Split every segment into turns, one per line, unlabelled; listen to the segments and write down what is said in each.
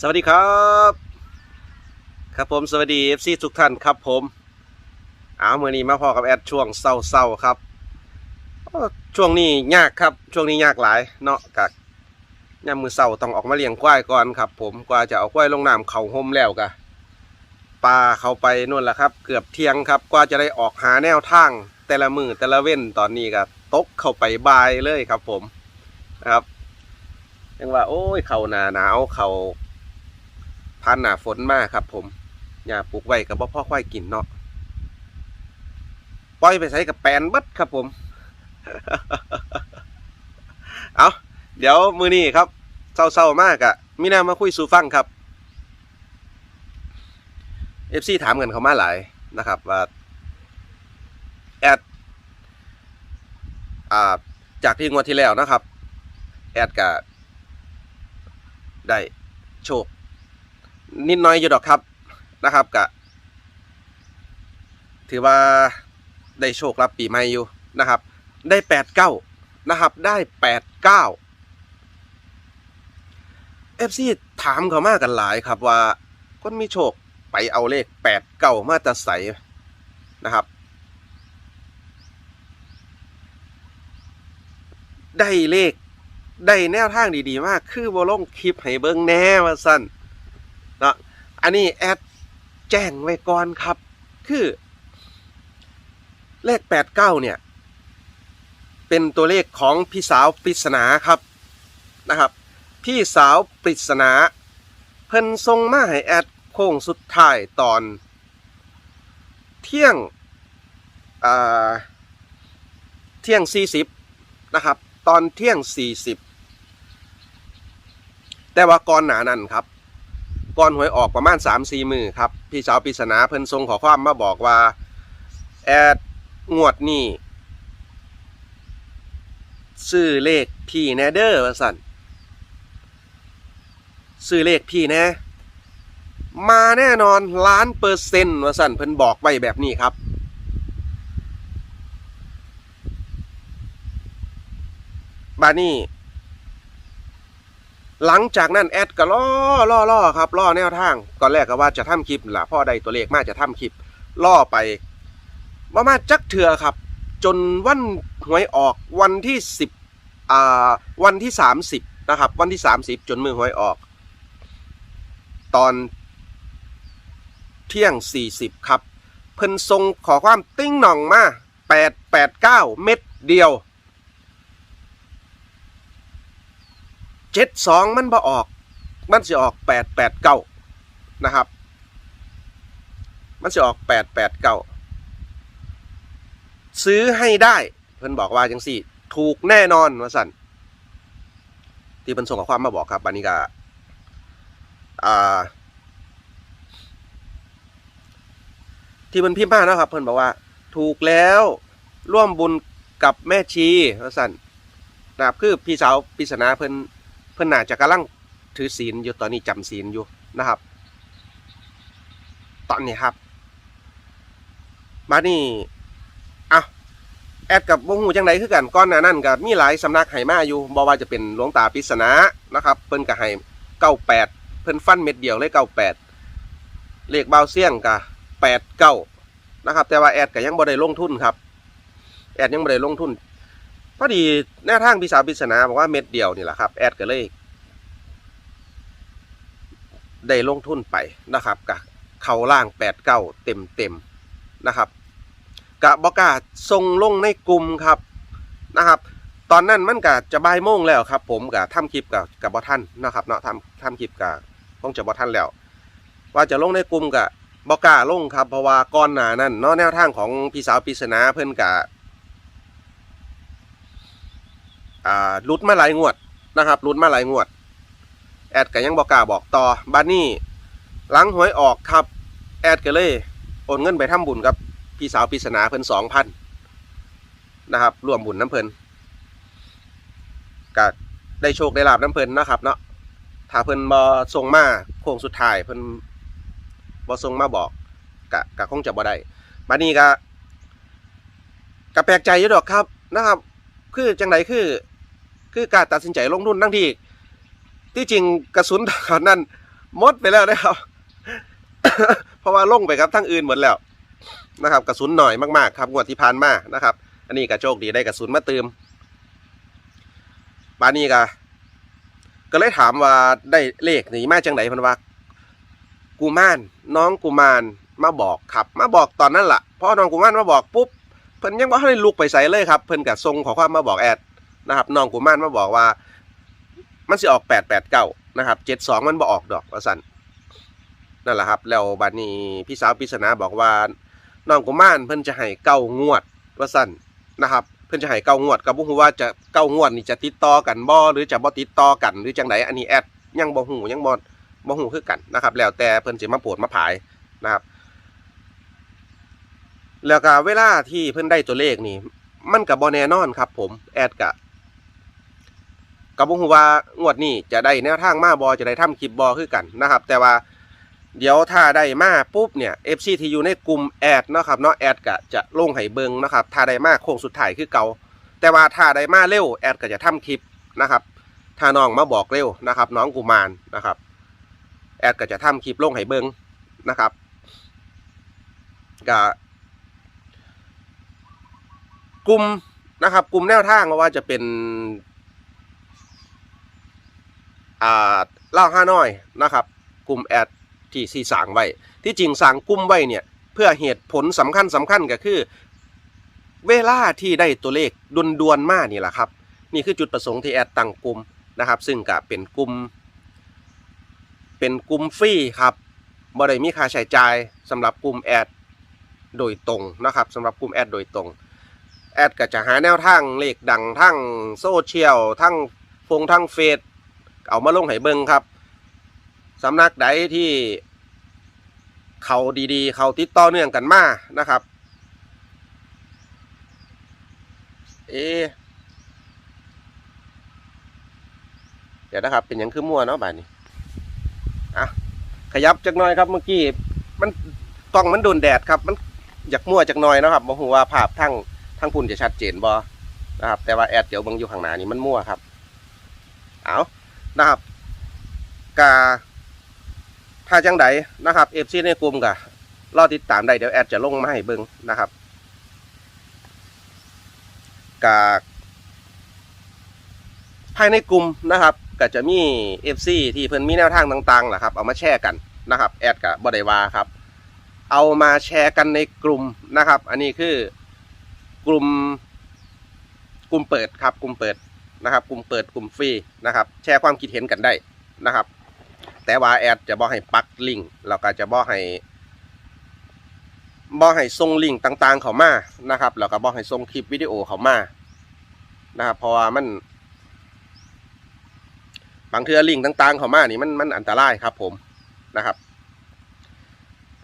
สวัสดีครับ ครับผมสวัสดี FC ทุกท่านครับผมเอาเมื่อนี้มาพอกับแอดช่วงเศร้าๆครับช่วงนี้ยากครับช่วงนี้ยากหลายเนาะกักยามมือเศร้าต้องออกมาเลี้ยงควายก่อนครับ ผมกว่าจะเอาควายลงน้ำเขาห่มแล้วกะปลาเข้าไปนู่นแหละครับ เกือบเที่ยงครับกว่าจะได้ออกหาแนวทางแต่ละมือแต่ละเว้นตอนนี้ก็ตกเข้าไปบายเลยครับ ผมนะครับยังว่า โอ้ยเขาหนาหนาวเขา พันหนาฝนมากครับ ผมอย่าปลูกไว้กับพ่อควายกินเนาะปล่อยไปใส่กับแปนบัดครับผม เอาเดี๋ยวมือนี้ครับเศร้าๆมากอะมีแนวมาคุยสู่ฟังครับเอฟซีถามกันเขามาหลายนะครับว่าแอดอ่าจากที่งวดที่แล้วนะครับ แอดก็ได้โชค นิดน้อยอยู่ดอกครับนะครับกะถือว่าได้โชครับปีใหม่อยู่นะครับ ได้แปดเก้านะครับ ได้แปดเก้าเอฟซีถามเขามากกันหลายครับว่าคนมีโชคไปเอาเลขแปดเก้ามาแตะใสนะครับ ได้เลขได้แนวทางดีๆมาก คือวอลงคลิปให้เบิ้งแน่ว่าสั้น อันนี้แอดแจ้งไว้ก่อนครับ คือ เลขแปดเก้าเนี่ย เป็นตัวเลขของพี่สาวปริศนาครับนะครับ พี่สาวปริศนา เพิ่นทรงมาให้แอดโค้งสุดท้ายตอน เที่ยงเที่ยงสี่สิบนะครับ ตอนเที่ยงสี่สิบแต่ว่าก่อนหนานั้นครับ ก่อนหวยออกประมาณ3ามสี่มือครับ พี่สาวปริศนาเพิ่นทรงขอความมาบอกว่า แอดงวดนี่ซื้อเลขพี่แนเดอร์ว่าสันซื้อเลขพี่แน่มาแน่นอนล้านเปอร์เซ็นต์ว่าสันเพิ่นบอกไว้แบบนี้ครับ บานี่ หลังจากนั้นแอดก็ล่อล่อล่อครับล่อแนวทางก่อนแรกก็ว่าจะทำคลิปล่ะพ่อใดตัวเลขมาจะทำคลิปล่อไปว่ามาจักเถื่อครับ จนวันหวยออกวันที่สิบอ่าวันที่สามสิบนะครับ วันที่สามสิบจนมือหวยออก ตอนเที่ยงสี่สิบครับ เพิ่นทรงขอความติ้งหน่องมาแปดแปดเก้าเม็ดเดียว เจ็ดสองมันบ่ออก มันจะออกแปดแปดเก้านะครับ มันจะออกแปดแปดเก้าซื้อให้ได้เพิ่อนบอกว่าจังสี่ ถูกแน่นอนว่าสันที่เพิ่นส่งข้อความมาบอกครับอันนี้ก็อ่าที่เพิ่นพิมพ์มานะครับ เพิ่นบอกว่า ถูกแล้วร่วมบุญกับแม่ชีว่าสันนะครับคือพี่สาวปริศนาเพิ่น เพื่อนน่าจะกำลังถือศีลอยู่ตอนนี้จำศีลอยู่นะครับ ตอนนี้ครับ มานี่อะแอดกับวงหูจังไดคือกันก้อนหน้านั่นก็มีหลายสำนักไหมาอยู่บ่ว่าจะเป็นหลวงตาปิศนานะครับเพิ่นก็ให้เก้าแปดเพิ่นฟันเม็ดเดียวเลยเก้าแปดเลขเบาเสี่ยงก็แปดเก้านะครับ แต่ว่าแอดก็ยังบ่ได้ลงทุนครับ แอดยังบ่ได้ลงทุน พอดีแนวทางพี่สาวปริศนาบอกว่าเม็ดเดียวนี่แหละครับ แอดก็เลยได้ลงทุนไปนะครับกับเขาล่างแปดเก้าเต็มเต็มนะครับกะบอกาส่งลงในกลุ่มครับนะครับ ตอนนั้นมันกะจะบ่ายโมงแล้วครับ ผมกะทำคลิปกับกับบอท่านนะครับเนาะทำทำคลิปกับคงจะบอท่านแล้ว ว่าจะลงในกลุ่มกะบอกาลงครับเพราะว่าก่อนหน้านั้นเนาะแนวทางของพี่สาวปริศนาเพิ่อนกะ อ่าลุดมาหลายงวดนะครับลุดมาหลายงวด แอดก็ยังบอกกล้าบอกต่อบ้านนี้หลังหวยออกครับ แอดก็เลยโอนเงินไปทำบุญกับพี่สาวปริศนาเพิ่นสองพันนะครับรวมบุญน้ำเพิ่นก็ได้โชคได้ลาบน้ำเพิ่นนะครับ เนาะถ้าเพิ่นบอส่งมาโค้งสุดท้ายเพิ่นบอส่งมาบอกกะกะคงจะบ่ได้บานนี้ก็กะแปลกใจอยู่ดอกครับนะครับ คือจังไดคือ คือการตัดสินใจลงทุนทั้งที่ที่จริงกระสุนตอนนั้นหมดไปแล้วนะครับ เพราะว่าลงไปครับทั้งอื่นหมดแล้วนะครับ กระสุนหน่อยมากๆ ครับงวดที่ผ่านมานะครับ อันนี้ก็โชคดีได้กระสุนมาเติมบานนี้ก็ก็เลยถามว่าได้เลขนี่มาจังไหนพันว่ากูมานน้องกูมานมาบอกครับ มาบอกตอนนั้นล่ะพอน้องกูมานมาบอกปุ๊บเพิ่นยังบ่ทันได้ลุกไปใส่เลยครับ เพิ่นก็ส่งขอความมาบอกแอด นะครับน้องกูมานมาบอกว่า มันสิออกแปดแปดเก้านะครับเจ็ดสองมันบ่ออกดอกว่าสันนั่นแหละครับ แล้วบัดนี้พี่สาวปริศนาบอกว่าน้องกุมารเพิ่นจะให้เก้างวดว่าสันนะครับเพิ่นจะให้เก้างวดก็บ่ฮู้ว่าจะเก้างวดนี่จะติดต่อกันบ่หรือจะบ่ติดต่อกันหรือจังไดอันนี้แอดยังบ่ฮู้ยังบ่บ่ฮู้คือกันนะครับ แล้วแต่เพิ่นสิมาโปรดมาผายนะครับ แล้วก็เวลาที่เพิ่นได้ตัวเลขนี่ มันก็บ่แน่นอนครับ ผมแอดก็ ก็บ่ฮู้ว่างวดนี้จะได้แนวทางมาบ่จะได้ทำคลิปบ่คือกันนะครับ แต่ว่าเดี๋ยวถ้าได้มาปุ๊บเนี่ย FC ที่อยู่ในกลุ่มแอดนะครับเนาะแอดก็จะลงให้เบิงนะครับถ้าได้มาโค้งสุดท้ายคือเก่าแต่ว่าถ้าได้มาเร็วแอดก็จะทำคลิปนะครับถ้าน้องมาบอกเร็วนะครับ น้องกุมารนะครับแอดก็จะทำคลิปลงให้เบิงนะครับก็กลุ่มนะครับกลุ่มแนวทางว่าจะเป็น อ่าเล่าห้าน้อยนะครับ กลุ่มแอดที่ซีสั่งไว้ ที่จริงสั่งกลุ่มไว้เนี่ยเพื่อเหตุผลสำคัญสำคัญก็คือ เวลาที่ได้ตัวเลขดวนดวนมากนี่แหละครับ นี่คือจุดประสงค์ที่แอดตั้งกลุ่มนะครับ ซึ่งก็เป็นกลุ่มเป็นกลุ่มฟรีครับบ่ได้มีค่าใช้จ่ายสำหรับกลุ่มแอดโดยตรงนะครับสำหรับกลุ่มแอดโดยตรง แอดก็จะหาแนวทางเลขดังทั้งโซเชียลทั้งฟงทั้งเฟซ เอามาลงให้เบิ่งครับสำนักใดที่เขาดีๆ เขาติดต่อเนื่องกันมานะครับ เอะเดี๋ยวนะครับ เป็นหยังคือมั่วเนาะบ่ายนี้อะขยับจักหน่อยครับเมื่อกี้มันกล้องมันโดนแดดครับ มันอยากมั่วจักหน่อยนะครับบ่ฮู้ว่าภาพทั้งทั้งพุ่นจะชัดเจนบ่นะครับ แต่ว่าแอดเดี๋ยวเบิ่งอยู่ข้างหน้านี่มันมั่วครับ เอา นะครับกาถ้าจังใดนะครับเอฟซีในกลุ่มกะรอติดตามได้เดี๋ยวแอดจะลงมาให้เบิ่งนะครับกาภายในกลุ่มนะครับก็จะมีเอฟซีที่เพิ่นมีแนวทางต่างๆแหละครับ เอามาแชร์กันนะครับ แอดกับบไดวาครับ เอามาแชร์กันในกลุ่มนะครับ อันนี้คือกลุ่มกลุ่มเปิดครับ กลุ่มเปิด นะครับ กลุ่มเปิดกลุ่มฟรีนะครับ แชร์ความคิดเห็นกันได้นะครับ แต่ว่าแอดจะบอกให้ปักลิงก์แล้วก็จะบอกให้บอกให้ส่งลิงก์ต่างๆ เขามานะครับแล้วก็บอกให้ส่งคลิปวิดีโอเขามานะครับเพราะว่ามันบางเทือลิงก์ต่าง ๆ เขามานี่มันมันอันตรายครับผมนะครับ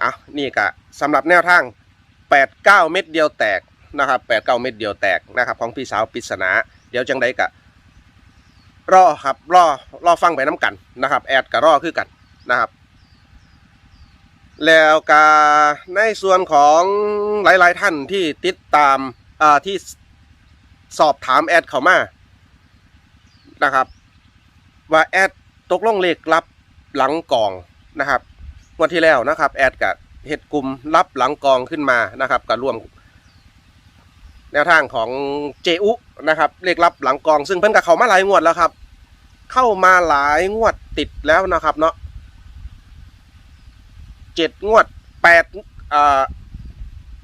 อะนี่ก็สำหรับแนวทาง 8 9 เม็ดเดียวแตกนะครับ8 9 เม็ดเดียวแตกนะครับ ของพี่สาวปริศนา เดี๋ยวจังใดกะ รอครับรอรอฟังไปน้ำกันนะครับ แอดกับรอคือกันนะครับ แล้วกาในส่วนของหลายๆท่านที่ติดตามอ่าที่สอบถามแอดเขามานะครับ ว่าแอดตกลงเลขรับหลังกองนะครับวันที่แล้วนะครับ แอดกับเฮ็ดกลุ่มรับหลังกองขึ้นมานะครับกับร่วม แนวทางของเจอุนะครับเลขลับหลังกอง ซึ่งเพิ่นกับเขามาหลายงวดแล้วครับ เข้ามาหลายงวดติดแล้วนะครับเนาะเจ็ดงวดแปดอ่า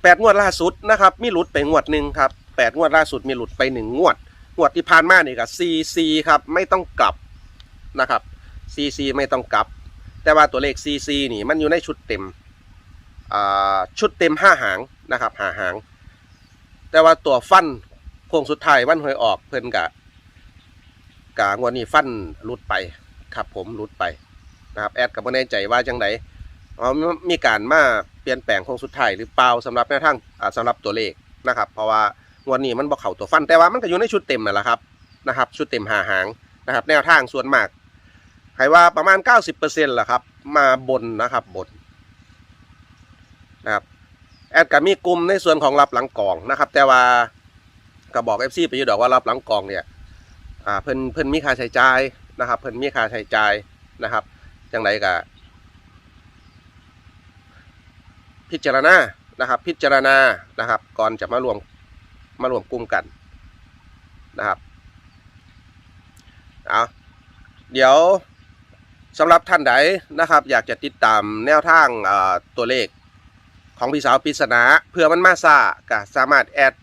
แปดงวดล่าสุดนะครับ มีหลุดไปงวดหนึ่งครับแปดงวดล่าสุดมีหลุดไปหนึ่งงวด งวดที่ผ่านมาเนี่ยกับซีซีครับไม่ต้องกลับนะครับซีซีไม่ต้องกลับ แต่ว่าตัวเลขซีซีนี่มันอยู่ในชุดเต็มชุดเต็มห้าหางนะครับหาหาง แต่ว่าตัวฟันโค้งสุดท้ายวันหวยออกเพิ่นกะกะงวดนี้ฟันหลุดไปครับผมหลุดไปนะครับแอดกับไม่แน่ใจว่าจังไดอ๋อมีการมาเปลี่ยนแปลงโค้งสุดท้ายหรือเปล่าสำหรับแนวทางอ่าสำหรับตัวเลขนะครับ เพราะว่างวดนี้มันบอกเข่าตัวฟันแต่ว่ามันก็อยู่ในชุดเต็มนั่นแหละครับนะครับ ชุดเต็มหาหางนะครับ แนวทางส่วนมากให้ว่าประมาณ 90%แหละครับ มาบนนะครับบนนะครับ แอดกับมีกลุ่มในส่วนของรับหลังกล่องนะครับ แต่ว่าก็บอกเอฟซีไปอยู่ดอกว่ารับหลังกล่องเนี่ยอ่าเพิ่นเพิ่นมีค่าใช้จ่ายนะครับ เพิ่นมีค่าใช้จ่ายนะครับอย่างไรก็พิจารณานะครับ พิจารณานะครับ ก่อนจะมารวมมารวมกลุ่มกันนะครับเอาเดี๋ยวสำหรับท่านใดนะครับ อยากจะติดตามแนวทางตัวเลข ของพี่สาวปริศนาเพื่อมันมาซาก็สามารถแอด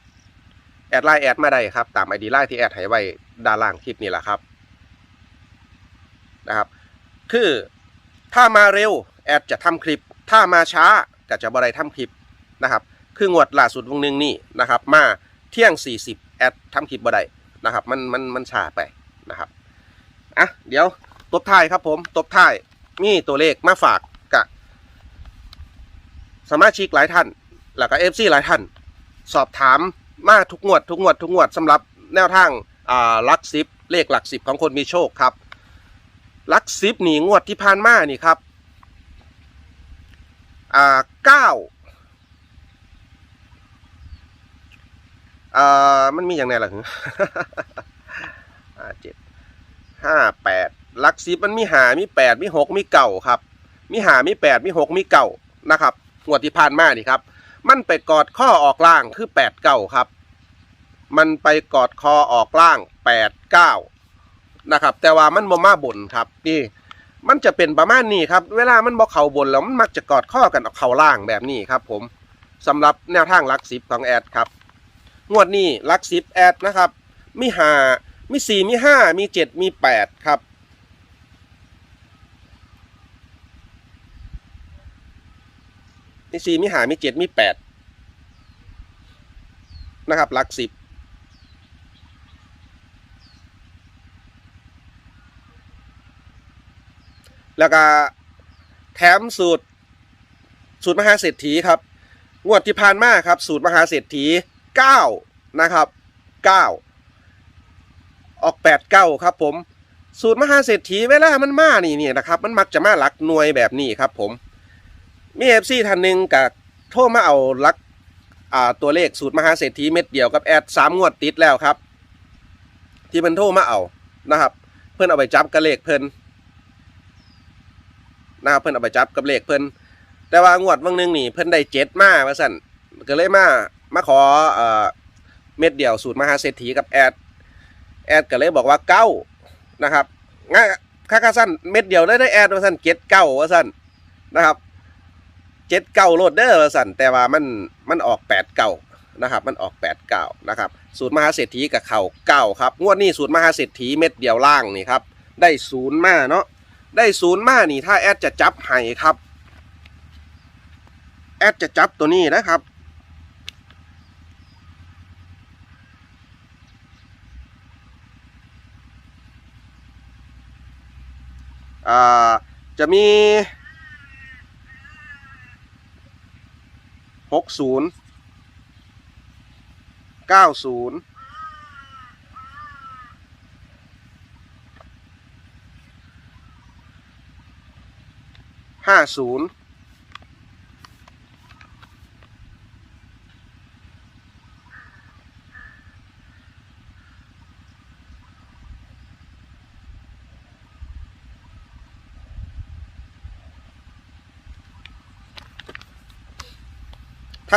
แอดไลน์แอดมาได้ครับ ตามไอดีไลน์ที่แอดให้ไว้ด้านล่างคลิปนี่แหละครับนะครับ คือถ้ามาเร็วแอดจะทำคลิป ถ้ามาช้าก็จะบ่ได้ทำคลิปนะครับ คืองวดล่าสุดวงหนึงนี่นะครับ มาเที่ยง 40 แอดทำคลิปบ่ได้นะครับ มันมันมันช้าไปนะครับอะเดี๋ยวตบท้ายครับผมตบท้ายมีตัวเลขมาฝาก สมาชิกหลายท่าน แล้วก็เอฟซีหลายท่าน สอบถามมาทุกงวด ทุกงวด ทุกงวดสำหรับแนวทางอ่าลักสิบเลขหลักสิบของคนมีโชคครับลักสิบนี่งวดที่ผ่านมานี่ครับอ่าเก้าอ่ามันมีอย่างไรล่ะอ่าเจ็ดห้าแปดลักสิบมันมีหามีแปดมีหกมีเก่าครับ มีหามีแปดมีหกมีเก่านะครับ งวดที่ผ่านมานี่ครับ มันไปกอดข้อออกล่างคือแปดเก้าครับ มันไปกอดคอออกล่างแปดเก้านะครับ แต่ว่ามันบ่มาบนครับนี่มันจะเป็นประมาณนี้ครับ เวลามันบ่เข่าบนแล้วมันมักจะกอดข้อกันออกเข่าล่างแบบนี้ครับ ผมสำหรับแนวทางลักสิบของแอดครับ งวดนี้ลักสิบแอดนะครับ มีหามีสี่มีห้ามีเจ็ดมีแปดครับ มีสี่มีหามีเจ็ดมีแปดนะครับหลักสิบแล้วก็แถมสูตร สูตรมหาเศรษฐีครับ งวดที่ผ่านมาครับ สูตรมหาเศรษฐีเก้านะครับเก้าออกแปดเก้าครับผม สูตรมหาเศรษฐีเวลามันมานี่เนี่ยนะครับ มันมักจะมาหลักหน่วยแบบนี้ครับผม มีเอฟซีท่านหนึ่งกับโทรมาเอาลักอ่าตัวเลขสูตรมหาเศรษฐีเม็ดเดียวกับแอดสามงวดติดแล้วครับ ที่เพิ่นโทรมาเอานะครับ เพิ่นเอาไปจับกับเลขเพิ่นนะครับเพิ่นเอาไปจับกับเลขเพิ่นแต่ว่างวดวันหนึงนี่เพิ่นได้เจ็ดมาว่าสั่นก็เลยมามาขอเอ่อเม็ดเดียวสูตรมหาเศรษฐีกับแอดแอดก็เลยบอกว่าเก้านะครับง่ายค่าค่าสั้นเม็ดเดียวได้ได้แอดว่าสั่นเจ็ดเก้าว่าสั่นนะครับ เจ็ดเก้าโลดเดอร์สันแต่ว่ามันมันออกแปดเก้านะครับ มันออกแปดเก้านะครับ สูตรมหาเศรษฐีกับเข่าเก้าครับ งวดนี้สูตรมหาเศรษฐีเม็ดเดียวล่างนี่ครับ ได้ศูนย์มาเนาะ ได้ศูนย์มานี่ถ้าแอดจะจับให้ครับ แอดจะจับตัวนี้นะครับอ่าจะมี หกศูนย์เก้าศูนย์ห้าศูนย์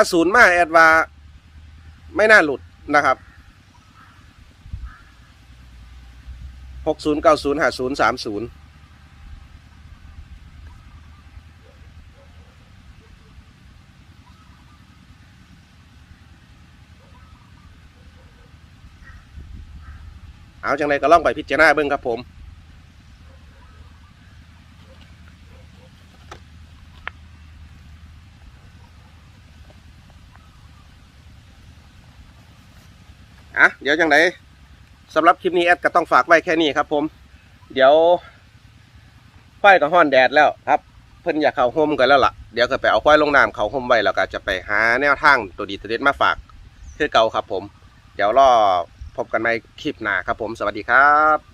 ถ้าศูนย์มาแอดว่าไม่น่าหลุดนะครับหกศูนย์เก้าศูนย์ห้าศูนย์สามศูนย์เอาจังไรก็ล่องไปพิจารณาเบิ้งครับผม อะเดี๋ยวจังไงสำหรับคลิปนี้แอดก็ต้องฝากไว้แค่นี้ครับ ผม เดี๋ยวควายก็ห้อนแดดแล้วครับเพิ่นอยากเข้าห่มกันแล้วล่ะเดี๋ยวก็ไปเอาควายลงน้ำเข้าห่มไว้แล้วก็จะไปหาแนวทางตัวดีตัวเด็ดมาฝากคือเก่าครับ ผม เดี๋ยวรอพบกันในคลิปหน้าครับ ผมสวัสดีครับ